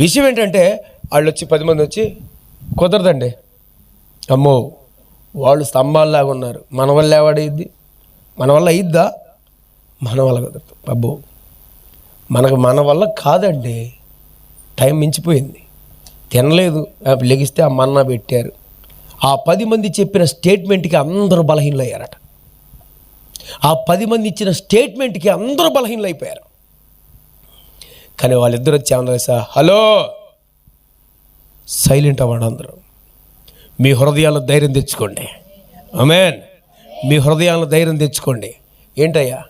విషయం ఏంటంటే వాళ్ళు వచ్చి పది మంది వచ్చి కుదరదండి. అమ్మో వాళ్ళు స్తంభాల్లాగా ఉన్నారు. మన వల్ల ఏవాడైద్ది మన వల్ల అయిద్దా? మన వల్ల కుదరదు. అబ్బో. మనకు మన వల్ల కాదండి. టైం మించిపోయింది. తినలేదు. లెగిస్తే ఆ మన్నా పెట్టారు. ఆ పది మంది చెప్పిన స్టేట్మెంట్కి అందరూ బలహీనలయ్యారట. ఆ పది మంది ఇచ్చిన స్టేట్మెంట్కి అందరూ బలహీనలైపోయారు. కానీ వాళ్ళిద్దరు వచ్చి ఏమన్నా సార్ హలో! సైలెంట్ అవ్వండి అందరూ. మీ హృదయాల్లో ధైర్యం తెచ్చుకోండి. అమేన్ మీ హృదయాల్లో ధైర్యం తెచ్చుకోండి. ఏంటయ్యా?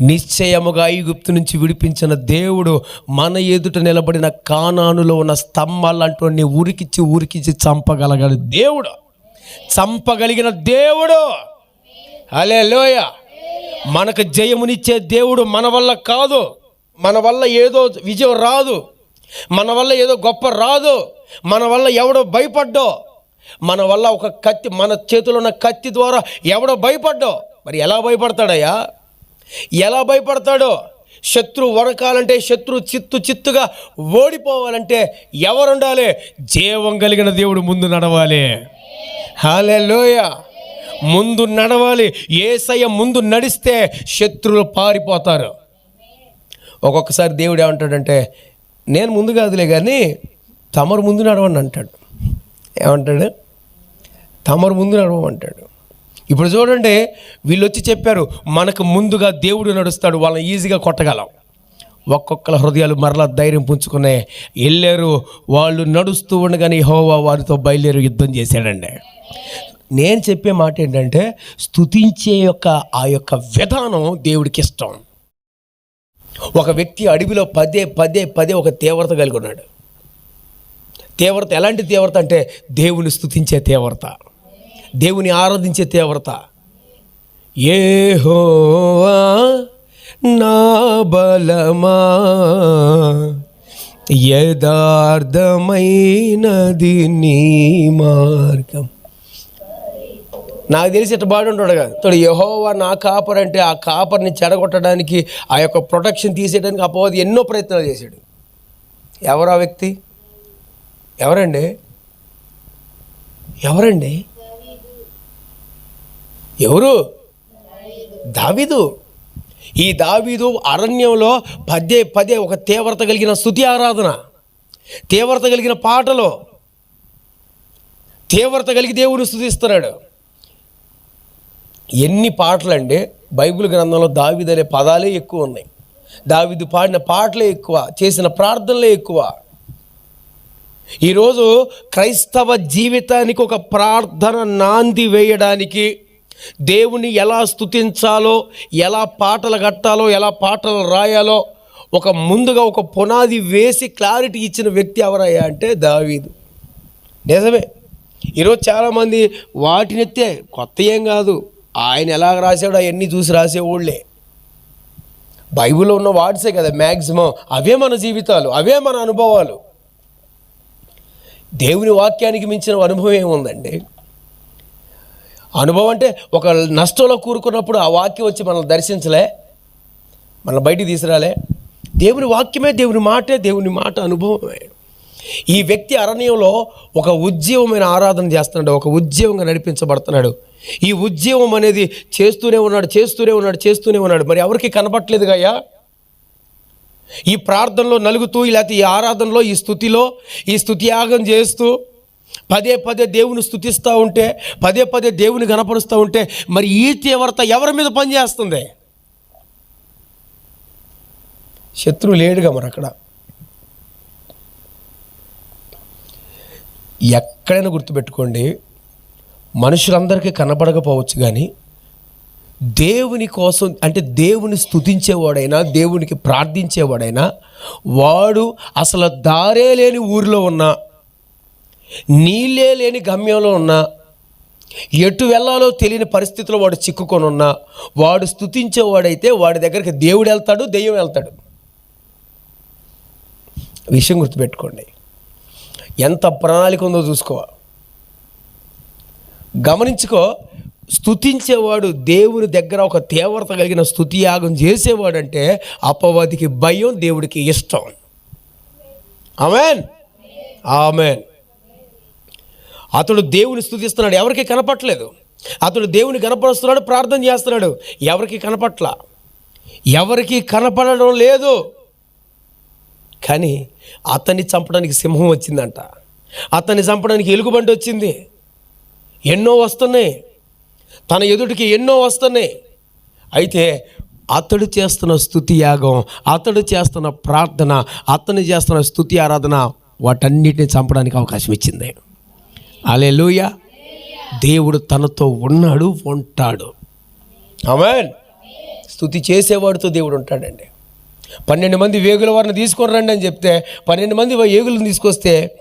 నిశ్చయముగా ఐగుప్తు నుంచి విడిపించిన దేవుడు మన ఎదుట నిలబడిన కానానులో ఉన్న స్తంభాలంటూ ఉరికిచ్చి ఊరికిచ్చి చంపగలగాలి దేవుడు. చంపగలిగిన దేవుడు. అలే లోయ మనకు జయమునిచ్చే దేవుడు మన వల్ల కాదు. మన వల్ల ఏదో విజయం రాదు. మన వల్ల ఏదో గొప్ప రాదు. మన వల్ల ఎవడో భయపడ్డో. మన వల్ల ఒక కత్తి మన చేతిలో ఉన్న కత్తి ద్వారా ఎవడో భయపడ్డో. మరి ఎలా భయపడతాడయ్యా? ఎలా భయపడతాడో? శత్రు వరకాలంటే శత్రు చిత్తు చిత్తుగా ఓడిపోవాలంటే ఎవరుండాలి? జీవం కలిగిన దేవుడు ముందు నడవాలి. హాలే లోయ ముందు నడవాలి. ఏసయ్య ముందు నడిస్తే శత్రువులు పారిపోతారు. ఒక్కొక్కసారి దేవుడు ఏమంటాడంటే నేను ముందు కాదులే కానీ తమరు ముందు నడవండి అంటాడు. ఏమంటాడు? తమరు ముందు నడవమంటాడు ఇప్పుడు చూడండి వీళ్ళు వచ్చి చెప్పారు మనకు ముందుగా దేవుడు నడుస్తాడు వాళ్ళని ఈజీగా కొట్టగలం. ఒక్కొక్కల హృదయాలు మరలా ధైర్యం పుంచుకునే వెళ్ళారు వాళ్ళు నడుస్తూ ఉండగానే హోవా వారితో బయలుదేరి యుద్ధం చేశాడండి. నేను చెప్పే మాట ఏంటంటే స్తుతించే యొక్క ఆ యొక్క విధానం దేవుడికి ఇష్టం. ఒక వ్యక్తి అడవిలో పదే పదే పదే ఒక తీవ్రత కలిగి ఉన్నాడు. తీవ్రత ఎలాంటి తీవ్రత అంటే దేవుని స్థుతించే తీవ్రత దేవుని ఆరాధించే తీవ్రత. ఏ నా బలమా యథార్థమైనది నీ మార్గం. నాకు తెలిసి ఇట్ట బాడు ఉంటాడు కదా తోడు యహోవా నా కాపర్ అంటే ఆ కాపర్ని చెడగొట్టడానికి ఆ యొక్క ప్రొటెక్షన్ తీసేయడానికి అపవాది ఎన్నో ప్రయత్నాలు చేశాడు. ఎవరు ఆ వ్యక్తి? ఎవరండి? ఎవరండి? ఎవరు? దావీదు. ఈ దావీదు అరణ్యంలో పదే పదే ఒక తీవ్రత కలిగిన స్థుతి ఆరాధన తీవ్రత కలిగిన పాటలో తీవ్రత కలిగి దేవుని స్థుతిస్తున్నాడు. ఎన్ని పాటలండి బైబిల్ గ్రంథంలో దావీదు అనే పదాలే ఎక్కువ ఉన్నాయి. దావీదు పాడిన పాటలే ఎక్కువ చేసిన ప్రార్థనలే ఎక్కువ. ఈరోజు క్రైస్తవ జీవితానికి ఒక ప్రార్థన నాంది వేయడానికి దేవుని ఎలా స్తుతించాలో ఎలా పాటలు కట్టాలో ఎలా పాటలు రాయాలో ఒక ముందుగా ఒక పునాది వేసి క్లారిటీ ఇచ్చిన వ్యక్తి ఎవరయ్యా అంటే దావీదు. నిజమే. ఈరోజు చాలామంది వాటినెత్తే కొత్త ఏం కాదు. ఆయన ఎలా రాశాడో అవన్నీ చూసి రాసేవాళ్ళే బైబిల్లో ఉన్న వాడ్సే కదా మ్యాక్సిమం అవే మన జీవితాలు అవే మన అనుభవాలు. దేవుని వాక్యానికి మించిన అనుభవం ఏముందండి? అనుభవం అంటే ఒక నష్టంలో కూరుకున్నప్పుడు ఆ వాక్యం వచ్చి మనల్ని దర్శించలే మనల్ని బయటికి తీసుకురాలే. దేవుని వాక్యమే దేవుని మాటే దేవుని మాట అనుభవమే. ఈ వ్యక్తి అరణ్యంలో ఒక ఉద్యమమైన ఆరాధన చేస్తున్నాడు ఒక ఉద్యమంగా నడిపించబడుతున్నాడు. ఈ ఉద్యమం అనేది చేస్తూనే ఉన్నాడు చేస్తూనే ఉన్నాడు చేస్తూనే ఉన్నాడు. మరి ఎవరికి కనపట్లేదు అయ్యా ఈ ప్రార్థనలో నలుగుతూ లేకపోతే ఈ ఆరాధనలో ఈ స్థుతిలో ఈ స్థుతి యాగం చేస్తూ పదే పదే దేవుని స్థుతిస్తూ ఉంటే పదే పదే దేవుని గనపరుస్తూ ఉంటే మరి ఈ తీవ్రత ఎవరి మీద పనిచేస్తుంది? శత్రువు లేడుగా మరి అక్కడ. ఎక్కడైనా గుర్తుపెట్టుకోండి మనుషులందరికీ కనబడకపోవచ్చు కానీ దేవుని కోసం అంటే దేవుని స్థుతించేవాడైనా దేవునికి ప్రార్థించేవాడైనా వాడు అసలు దారే లేని ఊరిలో ఉన్నా నీళ్ళే లేని గమ్యంలో ఉన్నా ఎటు వెళ్ళాలో తెలియని పరిస్థితిలో వాడు చిక్కుకొని ఉన్నా వాడు స్థుతించేవాడైతే వాడి దగ్గరికి దేవుడు వెళ్తాడు దెయ్యం వెళ్తాడు. విషయం గుర్తుపెట్టుకోండి. ఎంత ప్రణాళిక ఉందో చూసుకో. గమనించుకో స్థుతించేవాడు దేవుని దగ్గర ఒక తీవ్రత కలిగిన స్థుతి యాగం చేసేవాడంటే అపవాదికి భయం దేవుడికి ఇష్టం. ఆమెన్. ఆమెన్. అతడు దేవుని స్థుతిస్తున్నాడు ఎవరికి కనపట్లేదు అతడు దేవుని కనపరుస్తున్నాడు ప్రార్థన చేస్తున్నాడు ఎవరికి కనపట్ల? ఎవరికి కనపడడం లేదు. కానీ అతన్ని చంపడానికి సింహం వచ్చిందంట. అతన్ని చంపడానికి ఎలుగుబంటి వచ్చింది. ఎన్నో వస్తున్నాయి. తన ఎదుటికి ఎన్నో వస్తున్నాయి. అయితే అతడు చేస్తున్న స్థుతి యాగం అతడు చేస్తున్న ప్రార్థన అతను చేస్తున్న స్థుతి ఆరాధన వాటన్నిటిని చంపడానికి అవకాశం ఇచ్చింది. అలే దేవుడు తనతో ఉన్నాడు ఉంటాడు. ఆమెన్. స్థుతి చేసేవాడితో దేవుడు ఉంటాడండి. పన్నెండు మంది వేగుల వారిని తీసుకొని రండి అని చెప్తే పన్నెండు మంది వేగులను తీసుకొస్తే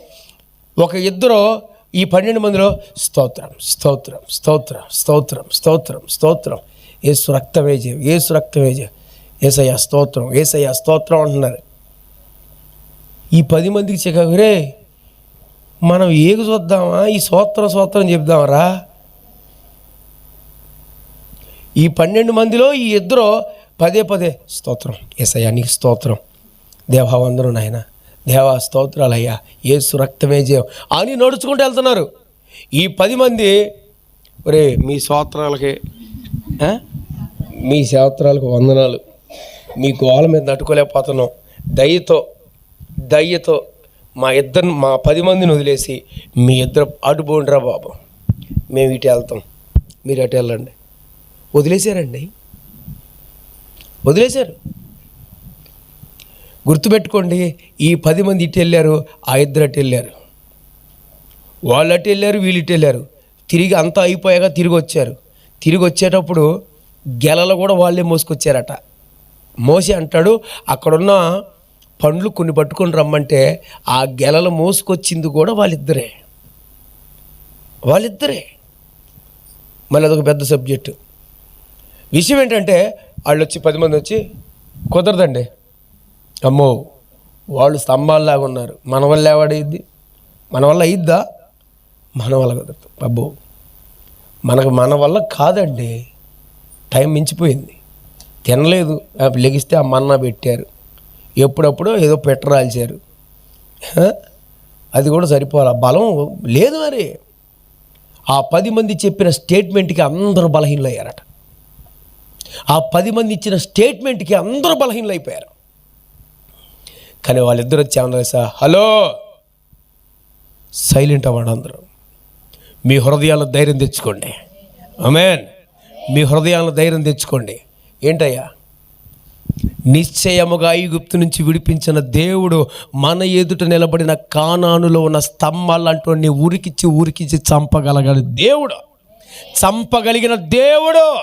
ఒక ఇద్దరు ఈ పన్నెండు మందిలో స్తోత్రం స్తోత్రం స్తోత్రం స్తోత్రం స్తోత్రం స్తోత్రం. ఏసు రక్తమే ఏసు రక్తమే ఏసయ్య స్తోత్రం ఏసయ్య స్తోత్రం అంటున్నారు. ఈ పది మందికి చికాకు మనం ఏగు చూద్దామా? ఈ స్తోత్రం స్తోత్రం చెప్దామరా? ఈ పన్నెండు మందిలో ఈ ఇద్దరు పదే పదే స్తోత్రం. ఏసయానికి స్తోత్రం. దేవా వందరు నాయన. దేవా స్తోత్రాలయ్యా. ఏసు రక్తమే జయం అని నడుచుకుంటూ వెళ్తున్నారు. ఈ పది మంది ఒరే మీ స్తోత్రాలకి మీ స్తోత్రాలకు వందనాలు. మీ గోల మీద తట్టుకోలేకపోతున్నాం దయ్యతో దయ్యతో మా ఇద్దరు మా పది మందిని వదిలేసి మీ ఇద్దరు అటు పోండిరా బాబు. మేము ఇటు వెళ్తాం. మీరు అటు వెళ్ళండి. వదిలేశారండి. వదిలేశారు. గుర్తుపెట్టుకోండి ఈ పది మంది ఇటు వెళ్ళారు ఆ ఇద్దరు అటు వెళ్ళారు. వాళ్ళు అటు వెళ్ళారు వీళ్ళు ఇటు వెళ్ళారు. తిరిగి అంతా అయిపోయాక తిరిగి వచ్చారు. తిరిగి వచ్చేటప్పుడు గెలలు కూడా వాళ్ళే మోసుకొచ్చారట. మోసి అంటాడు అక్కడున్న పండ్లు కొన్ని పట్టుకొని రమ్మంటే ఆ గెలలు మోసుకొచ్చింది కూడా వాళ్ళిద్దరే. వాళ్ళిద్దరే. మళ్ళీ అదొక పెద్ద సబ్జెక్టు. విషయం ఏంటంటే వాళ్ళు వచ్చి పది మంది వచ్చి కుదరదండి. అమ్మో వాళ్ళు స్తంభాల్లాగా ఉన్నారు. మన వల్ల ఏవాడైద్ది మన వల్ల అయిద్దా మన వల్ల కుదరదు. అబ్బో మనకు మన వల్ల కాదండి. టైం మించిపోయింది. తినలేదు. లెగిస్తే ఆ మన్నా పెట్టారు. ఎప్పుడప్పుడు ఏదో పెట్టరాల్చారు అది కూడా సరిపోవాలి బలం లేదు మరి. ఆ పది మంది చెప్పిన స్టేట్మెంట్కి అందరూ బలహీనలు అయ్యారట ఆ పది మంది ఇచ్చిన స్టేట్మెంట్కి అందరూ బలహీనలు అయిపోయారు కానీ వాళ్ళిద్దరు వచ్చి సార్ హలో సైలెంట్ అవ్వండి అందరూ. మీ హృదయాల ధైర్యం తెచ్చుకోండి. అమెన్ మీ హృదయాల ధైర్యం తెచ్చుకోండి. ఏంటయ్యా? నిశ్చయముగా ఐగుప్తు నుంచి విడిపించిన దేవుడు మన ఎదుట నిలబడిన కానానులో ఉన్న స్తంభాలంటూ ఉరికిచ్చి ఉరికిచ్చి చంపగలగాలి దేవుడు. చంపగలిగిన దేవుడు.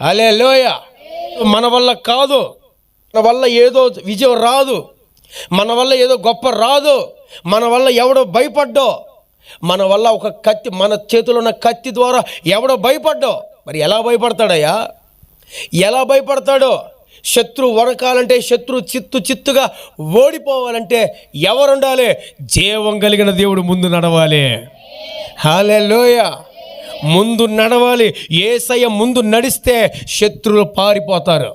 అలే లోయ మన వల్ల కాదు. మన వల్ల ఏదో విజయం రాదు. మన వల్ల ఏదో గొప్ప రాదు. మన వల్ల ఎవడో భయపడ్డో. మన వల్ల ఒక కత్తి మన చేతిలో ఉన్న కత్తి ద్వారా ఎవడో భయపడ్డో. మరి ఎలా భయపడతాడయ్యా? ఎలా భయపడతాడో? శత్రు వరకాలంటే శత్రు చిత్తు చిత్తుగా ఓడిపోవాలంటే ఎవరుండాలి? జీవం కలిగిన దేవుడు ముందు నడవాలి. హాలే ముందు నడవాలి. ఏసయ్య ముందు నడిస్తే శత్రువులు పారిపోతారు.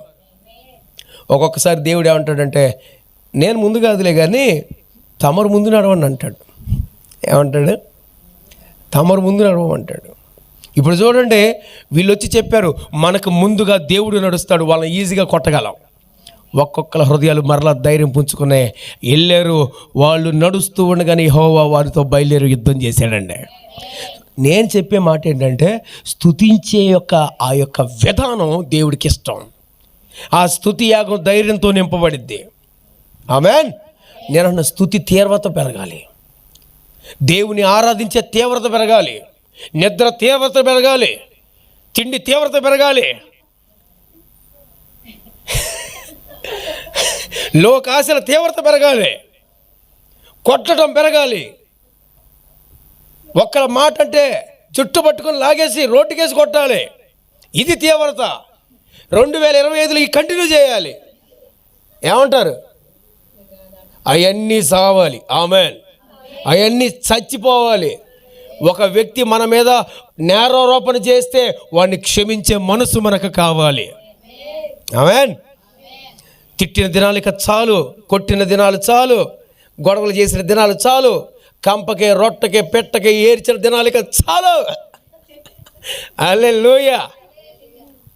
ఒక్కొక్కసారి దేవుడు ఏమంటాడంటే నేను ముందు కాదులే కానీ తమరు ముందు నడవండి అంటాడు. ఏమంటాడు? తమరు ముందు నడవమంటాడు ఇప్పుడు చూడండి వీళ్ళు వచ్చి చెప్పారు మనకు ముందుగా దేవుడు నడుస్తాడు వాళ్ళని ఈజీగా కొట్టగలం. ఒక్కొక్కల హృదయాలు మరలా ధైర్యం పుంజుకునే వెళ్ళారు వాళ్ళు నడుస్తూ ఉండగానే హోవా వారితో బయలుదేరి యుద్ధం చేశాడండి. నేను చెప్పే మాట ఏంటంటే స్థుతించే యొక్క ఆ యొక్క విధానం దేవుడికి ఇష్టం. ఆ స్థుతి యాగం ధైర్యంతో నింపబడిద్ది. ఆమెన్? నేను స్థుతి తీవ్రత పెరగాలి. దేవుని ఆరాధించే తీవ్రత పెరగాలి. నిద్ర తీవ్రత పెరగాలి. తిండి తీవ్రత పెరగాలి. లోకాశల తీవ్రత పెరగాలి. కొట్టడం పెరగాలి. ఒక్కల మాట అంటే చుట్టు పట్టుకొని లాగేసి రోడ్డుకేసి కొట్టాలి. ఇది తీవ్రత. రెండు వేల ఇరవై ఐదులో ఈ కంటిన్యూ చేయాలి. ఏమంటారు? అవన్నీ సావాలి. ఆమెన్. అవన్నీ చచ్చిపోవాలి. ఒక వ్యక్తి మన మీద నేరారోపణ చేస్తే వాడిని క్షమించే మనసు మనకు కావాలి. ఆమెన్. తిట్టిన దినాలు ఇక చాలు కొట్టిన దినాలు చాలు గొడవలు చేసిన దినాలు చాలు కంపకే రొట్టకే పెట్టకే ఏర్చిన దినాలిక ఇక చాలు. అల్లే లోయ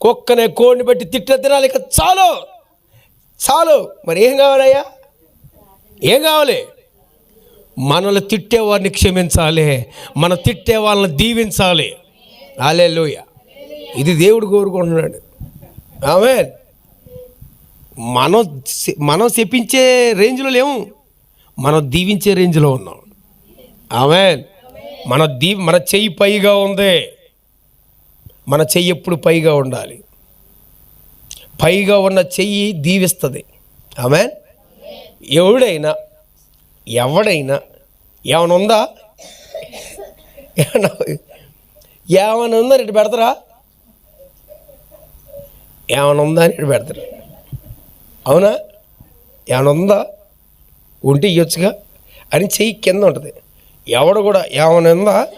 కుక్కనే కోడిని బట్టి తిట్టిన దినాలిక చాలు. చాలు. మరి ఏం కావాలయ్యా? ఏం కావాలి? మనల్ని తిట్టేవారిని క్షమించాలి. మన తిట్టే వాళ్ళని దీవించాలి. అలే లోయ ఇది దేవుడు కోరుకుంటున్నాడు. ఆమె మనం మనం చెప్పించే రేంజ్లో లేము. మనం దీవించే రేంజ్లో ఉన్నాం. ఆమె మన దీ మన చెయ్యి పైగా ఉంది. మన చెయ్యి ఎప్పుడు పైగా ఉండాలి. పైగా ఉన్న చెయ్యి దీవిస్తుంది. ఆమె ఎవడైనా ఎవడైనా ఏమైనా ఉందా ఏమైనా ఉందా ఇటు పెడతారా? ఏమైనా ఉందా అని ఇటు పెడతారు. అవునా? ఏమైనా ఉందా ఉంటే ఇవ్వచ్చుగా అని చెయ్యి కింద ఉంటుంది. ఎవడు కూడా ఏమైనా ఉందా?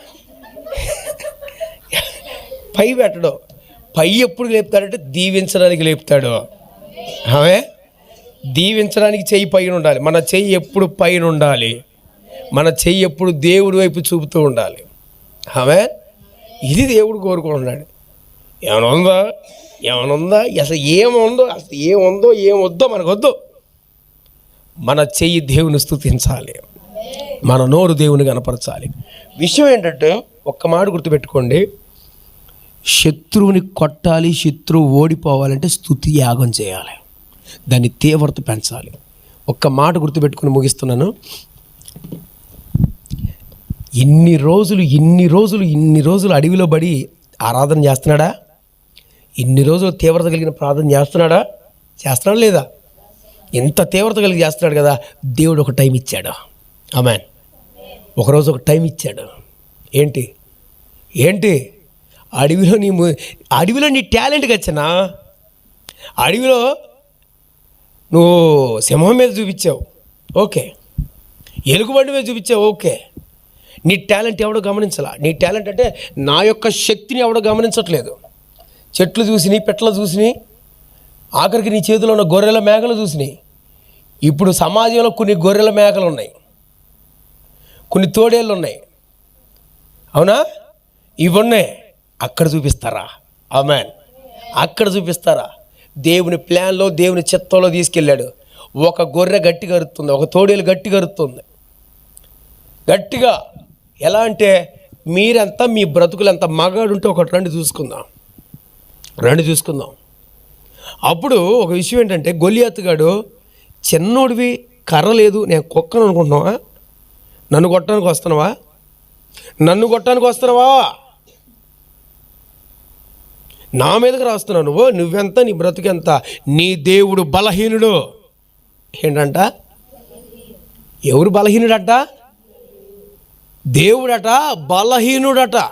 పై పెట్టడు. పై ఎప్పుడు లేపుతాడంటే దీవించడానికి లేపుతాడు. ఆమె? దీవించడానికి చెయ్యి పైన ఉండాలి. మన చెయ్యి ఎప్పుడు పైన ఉండాలి. మన చెయ్యి ఎప్పుడు దేవుడి వైపు చూపుతూ ఉండాలి. ఆమె? ఇది దేవుడు కోరుకుంటున్నాడు. ఏమైనా ఉందా? ఏమైనా ఉందా? అసలు ఏముందో అసలు ఏముందో ఏమొద్దో మనకొద్దు మన చెయ్యి దేవుని స్థుతించాలి. మన నోరు దేవుని కనపరచాలి. విషయం ఏంటంటే ఒక్క మాట గుర్తుపెట్టుకోండి. శత్రువుని కొట్టాలి శత్రువు ఓడిపోవాలంటే స్థుతి యాగం చేయాలి. దాని తీవ్రత పెంచాలి. ఒక్క మాట గుర్తుపెట్టుకుని ముగిస్తున్నాను. ఇన్ని రోజులు ఇన్ని రోజులు ఇన్ని రోజులు అడవిలో పడి ఆరాధన చేస్తున్నాడా? ఇన్ని రోజులు తీవ్రత కలిగిన ప్రార్థన చేస్తున్నాడా? చేస్తున్నాడా లేదా? ఎంత తీవ్రత కలిగి చేస్తున్నాడు కదా దేవుడు ఒక టైం ఇచ్చాడు. అమ్మాన్ ఒకరోజు ఒక టైం ఇచ్చాడు. ఏంటి? ఏంటి? అడవిలో నీ అడవిలో నీ టాలెంట్కి వచ్చినా అడవిలో నువ్వు సింహం మీద చూపించావు. ఓకే. ఎలుగుబండి మీద చూపించావు. ఓకే. నీ టాలెంట్ ఎవడో గమనించాల? నీ టాలెంట్ అంటే నా యొక్క శక్తిని ఎవడో గమనించట్లేదు. చెట్లు చూసినాయి పెట్ల చూసినాయి ఆఖరికి నీ చేతిలో ఉన్న గొర్రెల మేకలు చూసినాయి. ఇప్పుడు సమాజంలో కొన్ని గొర్రెల మేకలు ఉన్నాయి. కొన్ని తోడేళ్ళు ఉన్నాయి. అవునా? ఇవి ఉన్నాయి అక్కడ చూపిస్తారా? అమెన్ అక్కడ చూపిస్తారా? దేవుని ప్లాన్లో దేవుని చిత్తంలో తీసుకెళ్ళాడు. ఒక గొర్రె గట్టి కరుతుంది ఒక తోడేలు గట్టి కరుతుంది. గట్టిగా. ఎలా అంటే మీరెంత మీ బ్రతుకులు ఎంత మగాడు ఉంటే ఒకటి రండి చూసుకుందాం. రండి చూసుకుందాం. అప్పుడు ఒక విషయం ఏంటంటే గొలియాతుగాడు చిన్నోడివి కర్ర లేదు నేను కుక్కను అనుకుంటున్నావా? నన్ను కొట్టడానికి వస్తున్నావా? నన్ను కొట్టడానికి వస్తున్నావా? నా మీదకి రాస్తున్నావు నువ్వు. నువ్వెంత? నీ బ్రతుకెంత? నీ దేవుడు బలహీనుడు. ఏంటంట? ఎవరు బలహీనుడట? దేవుడట బలహీనుడట.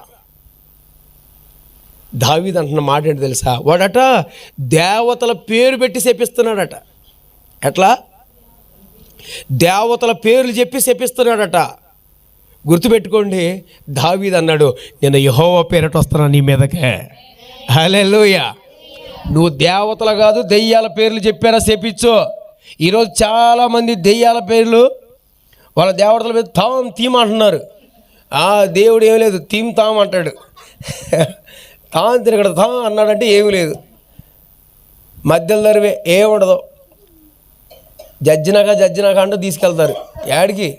దావీద్ అంటున్న మాట ఏంటి తెలుసా? వాడట దేవతల పేరు పెట్టి శపిస్తున్నాడట. ఎట్లా? దేవతల పేర్లు చెప్పి శపిస్తున్నాడట. గుర్తుపెట్టుకోండి దావీద్ అన్నాడు నేను యహోవ పేరట వస్తున్నా నీ మీదకే. హల్లెలూయా. నువ్వు దేవతలు కాదు దెయ్యాల పేర్లు చెప్పారా శపించు. ఈరోజు చాలామంది దెయ్యాల పేర్లు వాళ్ళ దేవతల మీద తాం తీమ్ అంటున్నారు ఆ దేవుడు ఏం లేదు తీమ్ తాం అంటాడు. తాం తిరగడు తాం అన్నాడంటే ఏమీ లేదు. మధ్యలో దరివే ఏముండదు. జడ్జినాక జడ్జినాక అంటూ తీసుకెళ్తారు. యాడికి?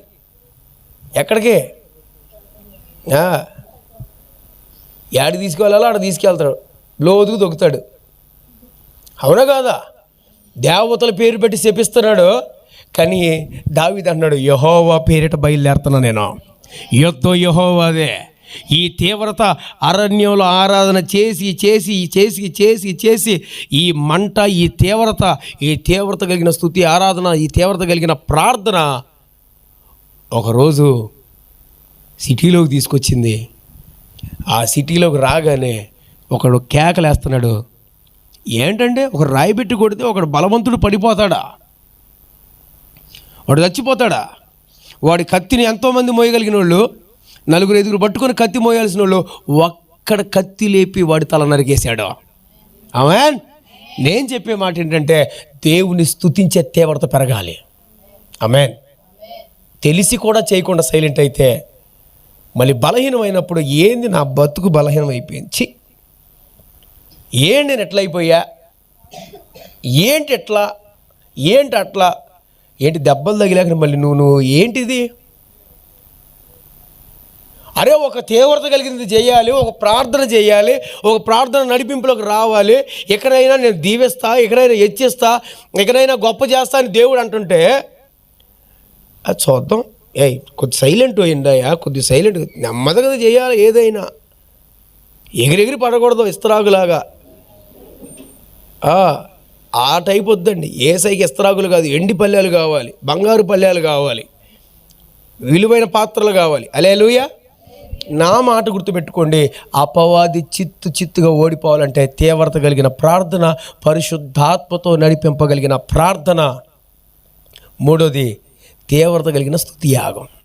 ఎక్కడికి? యాడికి తీసుకువెళ్ళాలో ఆడ తీసుకెళ్తాడు. లోతుకు దొక్కుతాడు అవునా కాదా? దేవతల పేరు పెట్టి శపిస్తున్నాడు. కానీ దావిది అన్నాడు యహోవా పేరిట బయలుదేరుతున్నా నేను. యుద్ధం యహోవాదే. ఈ తీవ్రత అరణ్యంలో ఆరాధన చేసి చేసి చేసి చేసి చేసి ఈ మంట ఈ తీవ్రత ఈ తీవ్రత కలిగిన స్థుతి ఆరాధన ఈ తీవ్రత కలిగిన ప్రార్థన ఒకరోజు సిటీలోకి తీసుకొచ్చింది. ఆ సిటీలోకి రాగానే ఒకడు కేకలేస్తున్నాడు. ఏంటంటే ఒక రాయి పెట్టి కొడితే ఒకడు బలవంతుడు పడిపోతాడా? వాడు చచ్చిపోతాడా? వాడి కత్తిని ఎంతోమంది మోయగలిగిన వాళ్ళు నలుగురు ఐదుగురు పట్టుకొని కత్తి మోయాల్సిన వాళ్ళు ఒక్కడ కత్తి లేపి వాడి తల నరికేశాడు ఆమె నేను చెప్పే మాట ఏంటంటే దేవుని స్తుతించే తీవ్రత పెరగాలి. అమెన్ తెలిసి కూడా చేయకుండా సైలెంట్ అయితే మళ్ళీ బలహీనమైనప్పుడు ఏంది నా బతుకు బలహీనం అయిపోయింది చి ఏంటి నేను ఎట్లా అయిపోయా? ఏంటి ఎట్లా? ఏంటి అట్లా? ఏంటి దెబ్బలు తగిలాక మళ్ళీ నువ్వు నువ్వు ఏంటిది? అరే ఒక తీవ్రత కలిగింది చేయాలి ఒక ప్రార్థన చేయాలి ఒక ప్రార్థన నడిపింపులోకి రావాలి. ఎక్కడైనా నేను దీవిస్తా ఎక్కడైనా హెచ్చిస్తా ఎక్కడైనా గొప్ప చేస్తా అని దేవుడు అంటుంటే అది చూద్దాం. ఏయ్ కొద్ది సైలెంట్ అయ్యిందయ్యా కొద్ది సైలెంట్ నెమ్మదిగా చేయాలి ఏదైనా. ఎగిరెగిరి పడకూడదు ఇస్తరాగులాగా. ఆ, టైప్ వద్దండి. ఏ సైకి ఇస్తరాకులు కాదు ఎండి పల్లెలు కావాలి బంగారు పల్లెలు కావాలి విలువైన పాత్రలు కావాలి. అలే నా మాట గుర్తుపెట్టుకోండి అపవాది చిత్తు చిత్తుగా ఓడిపోవాలంటే తీవ్రత కలిగిన ప్రార్థన పరిశుద్ధాత్మతో నడిపింపగలిగిన ప్రార్థన. మూడోది తీవ్రత కలిగిన స్థుతి యాగం